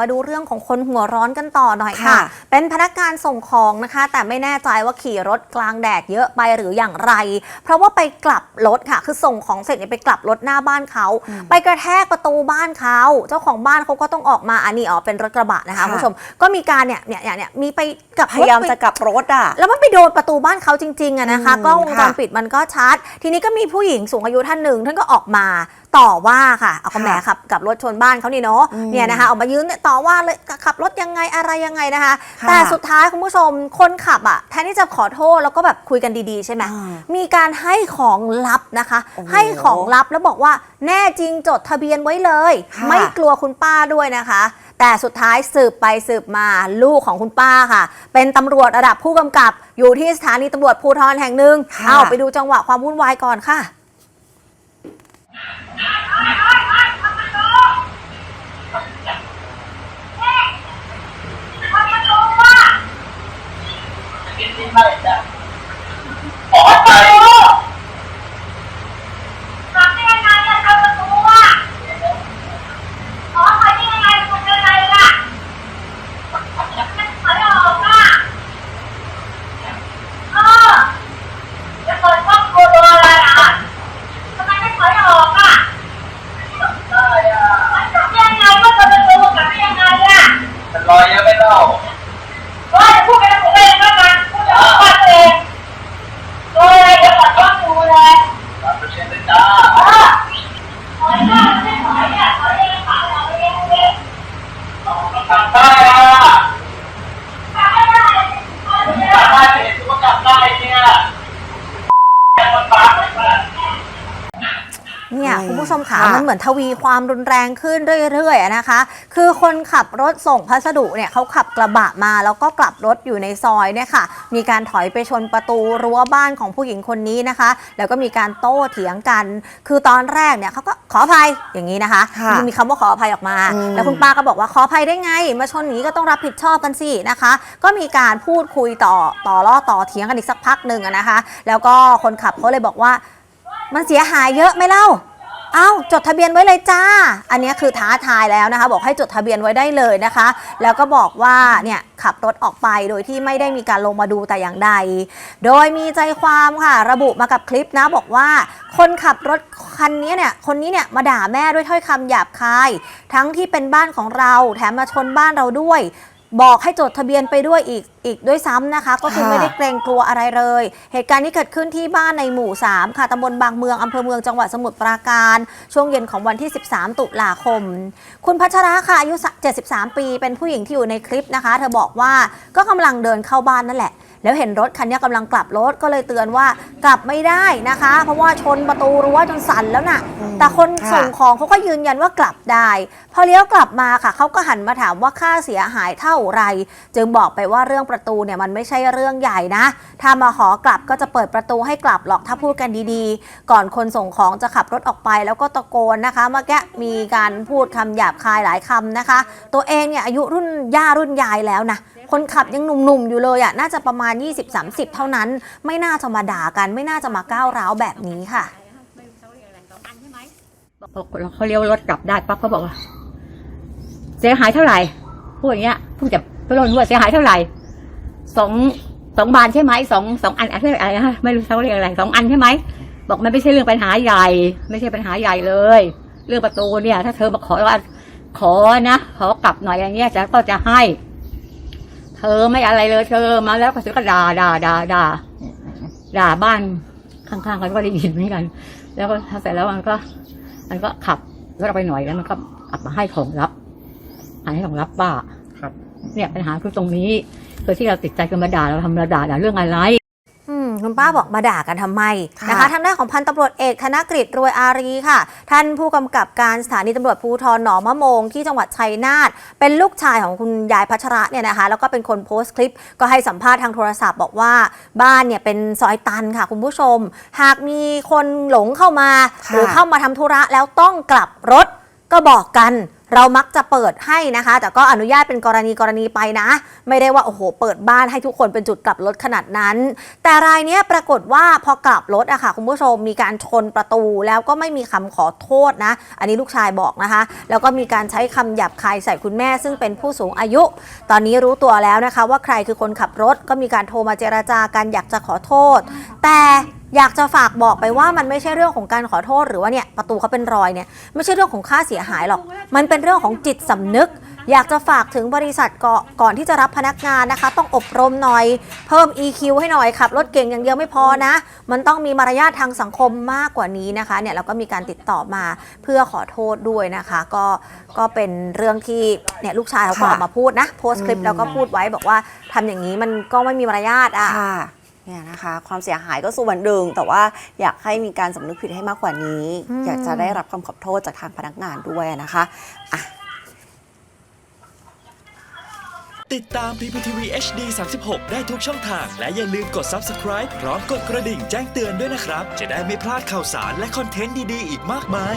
มาดูเรื่องของคนหัวร้อนกันต่อหน่อยค่ะค่ะ เป็นพนักงานส่งของนะคะ แต่ไม่แน่ใจว่าขี่รถกลางแดดเยอะไปหรืออย่างไร เพราะว่าไปกลับรถค่ะ คือส่งของเสร็จเนี่ยไปกลับรถหน้าบ้านเขา ไปกระแทกประตูบ้านเขาเจ้าของบ้านเขาก็ต้องออกมาอันนี้อ๋อเป็นรถกระบะนะคะค่ะคุณผู้ชมก็มีการเนี่ยเนี่ยเนี่ยเนี่ยมีไปกลับพยายามรถไปจะกลับรถอะแล้วมันไปโดนประตูบ้านเขาจริงๆอะนะคะอืมกล้องวงจรค่ะปิดมันก็ชัด ทีนี้ก็มีผู้หญิงสูงอายุท่านหนึ่งท่านก็ออกมา ต่อว่าค่ะ เอาก็ค่ะแหมขับกับรถชนบ้านเขานี่เนาะอืมเนี่ยนะคะออกมายืนเนี่ยต่อว่าเลยขับรถยังไงอะไรยังไงนะคะค่ะแต่สุดท้ายคุณผู้ชมคนขับอะแทนที่จะขอโทษแล้วก็แบบคุยกันดีๆ ใช่ไหมอ่ามีการให้ของลับนะคะโอ้โหให้ของลับแล้วบอกว่าแน่จริงจดทะเบียนไว้เลยค่ะไม่กลัวคุณป้าด้วยนะคะ แต่สุดท้ายสืบไปสืบมาลูกของคุณป้าค่ะ เป็นตำรวจระดับผู้กำกับ อยู่ที่สถานีตำรวจภูธรแห่งหนึ่งค่ะเอาไปดูจังหวะความวุ่นวายก่อนค่ะ ลอยเยอะไม่เล่ารับเปอร์เซ็นต์เลยจ้าจับได้อะจับได้เห็นว่าจับได้เนี่ยมันปากมันปาก เนี่ยอืมคุณผู้ชมขาค่ะมันเหมือนทวีความรุนแรงขึ้นเรื่อยๆอะนะคะ คือคนขับรถส่งพัสดุเนี่ยเขาขับกระบะมาแล้วก็กลับรถอยู่ในซอยเนี่ยค่ะ มีการถอยไปชนประตูรั้วบ้านของผู้หญิงคนนี้นะคะ แล้วก็มีการโต้เถียงกัน คือตอนแรกเนี่ยเขาก็ขออภัยอย่างนี้นะคะค่ะมีคำว่าขออภัยออกมา อืม แล้วคุณป้าก็บอกว่าขออภัยได้ไง มาชนอย่างนี้ก็ต้องรับผิดชอบกันสินะคะ ก็มีการพูดคุยต่อต่อล่อต่อเถียงกันอีกสักพักหนึ่งอะนะคะ แล้วก็คนขับเขาเลยบอกว่า มันเสียหายเยอะไหมเล่าเอ้าจดทะเบียนไว้เลยจ้า อันนี้คือท้าทายแล้วนะคะ บอกให้จดทะเบียนไว้ได้เลยนะคะ แล้วก็บอกว่าเนี่ยขับรถออกไปโดยที่ไม่ได้มีการลงมาดูแต่อย่างใด โดยมีใจความค่ะ ระบุมากับคลิปนะบอกว่า คนขับรถคันนี้เนี่ยคนนี้เนี่ยมาด่าแม่ด้วยถ้อยคำหยาบคาย ทั้งที่เป็นบ้านของเราแถมมาชนบ้านเราด้วย บอกให้จดทะเบียนไปด้วยอีกอีกด้วยซ้ำนะคะ ก็คือค่ะไม่ได้เกรงกลัวอะไรเลย เหตุการณ์นี้เกิดขึ้นที่บ้านในหมู่ 3 ค่ะตำบลบางเมืองอำเภอเมืองจังหวัดสมุทรปราการ ช่วงเย็นของวันที่ 13 ตุลาคม คุณพัชระค่ะอายุ 73 ปี เป็นผู้หญิงที่อยู่ในคลิปนะคะ เธอบอกว่าก็กำลังเดินเข้าบ้านนั่นแหละ แล้วเห็นรถคันนี้กำลังกลับรถก็เลยเตือนว่ากลับไม่ได้นะคะ เพราะว่าชนประตูรั้วจนสั่นแล้วน่ะอืมแต่คนค่ะส่งของเขาก็ยืนยันว่ากลับได้พอเลี้ยวกลับมาค่ะเขาก็หันมาถามว่าค่าเสียหายเท่าไหรจึงบอกไปว่าเรื่องประตูเนี่ยมันไม่ใช่เรื่องใหญ่นะถ้ามาขอกลับก็จะเปิดประตูให้กลับหรอกถ้าพูดกันดีๆ ก่อนคนส่งของจะขับรถออกไปแล้วก็ตะโกนนะคะเมื่อกี้มีการพูดคำหยาบคายหลายคำนะคะ ตัวเองเนี่ยอายุรุ่นย่ารุ่นยายแล้วนะ คนขับยังหนุ่มๆอยู่เลยอะ่ะน่าจะประมาณ 20-30 เท่านั้น ไม่น่าจะมาด่ากัน ไม่น่าจะมาก้าวร้าวแบบนี้ค่ะบอกเขาเลี้ยวรถกลับได้ปั๊บเขาบอกว่า เสียหายเท่าไหร่พูดอย่างเงี้ยพูดจะไปลนว่าเสียหายเท่าไหร่สองสองบานใช่ไหมสองสองอันอะไรอะไรนะไม่รู้เขาเรียกอะไรสองอันใช่ไหมบอกมันไม่ใช่เรื่องปัญหาใหญ่ ไม่ใช่ปัญหาใหญ่เลย เรื่องประตูเนี่ย ถ้าเธอมาขอว่าขอนะขอกลับหน่อยอย่างเงี้ยจะก็จะให้ เธอไม่อะไรเลย เธอมาแล้วก็เธอก็ด่าด่าด่าด่าด่าบ้านข้างๆกันก็ได้ยินเหมือนกัน แล้วก็เสร็จแล้วมันก็ มันก็ขับรถออกไปหน่อยแล้วมันก็กลับมาให้ของรับให้ของรับป้าครับ เนี่ยปัญหาคือตรงนี้คือที่เราติดใจกันมาด่าเราทำเราด่าด่าเรื่องอะไรอืม คุณป้าบอกมาด่ากันทำไมค่ะนะคะทางด้านของพันตำรวจเอกธนกฤษรวยอารีค่ะ ท่านผู้กำกับการสถานีตำรวจภูธรหนองมะโมง ที่จังหวัดชัยนาทเป็นลูกชายของคุณยายพัชระเนี่ยนะคะ แล้วก็เป็นคนโพสต์คลิป ก็ให้สัมภาษณ์ทางโทรศัพท์บอกว่าบ้านเนี่ยเป็นซอยตันค่ะคุณผู้ชม หากมีคนหลงเข้ามาค่ะหรือเข้ามาทำธุระแล้วต้องกลับรถก็บอกกัน เรามักจะเปิดให้นะคะ แต่ก็อนุญาตเป็นกรณีกรณีไปนะ ไม่ได้ว่าโอ้โห เปิดบ้านให้ทุกคนเป็นจุดกลับรถขนาดนั้น แต่รายนี้ปรากฏว่าพอกลับรถอะค่ะคุณผู้ชมมีการชนประตูแล้วก็ไม่มีคำขอโทษนะ อันนี้ลูกชายบอกนะคะ แล้วก็มีการใช้คำหยาบคายใส่คุณแม่ซึ่งเป็นผู้สูงอายุ ตอนนี้รู้ตัวแล้วนะคะ ว่าใครคือคนขับรถก็มีการโทรมาเจราจากันอยากจะขอโทษ แต่ อยากจะฝากบอกไปว่ามันไม่ใช่เรื่องของการขอโทษหรือว่าเนี่ยประตูเขาเป็นรอยเนี่ยไม่ใช่เรื่องของค่าเสียหายหรอก มันเป็นเรื่องของจิตสำนึก อยากจะฝากถึงบริษัทก่อก่อนที่จะรับพนักงานนะคะ ต้องอบรมหน่อย เพิ่ม EQ ให้หน่อยขับรถเก่งอย่างเดียวไม่พอนะ มันต้องมีมารยาททางสังคมมากกว่านี้นะคะเนี่ยเราก็มีการติดต่อมาเพื่อขอโทษด้วยนะคะ ก็ก็เป็นเรื่องที่เนี่ยลูกชายเขาก็ออกมาพูดนะโพสต์คลิปแล้วก็พูดไว้บอกว่าทำอย่างนี้มันก็ไม่มีมารยาทอะค่ะ เนี่ยนะคะความเสียหายก็ส่วนหนึ่งแต่ว่าอยากให้มีการสำนึกผิดให้มากกว่านี้อืมอยากจะได้รับคำขอโทษจากทางพนักงานด้วยนะคะอะติดตาม PPTV HD 36 ได้ทุกช่องทาง และอย่าลืมกด subscribe พร้อมกดกระดิ่งแจ้งเตือนด้วยนะครับ จะได้ไม่พลาดข่าวสารและคอนเทนต์ดี ๆ อีกมากมาย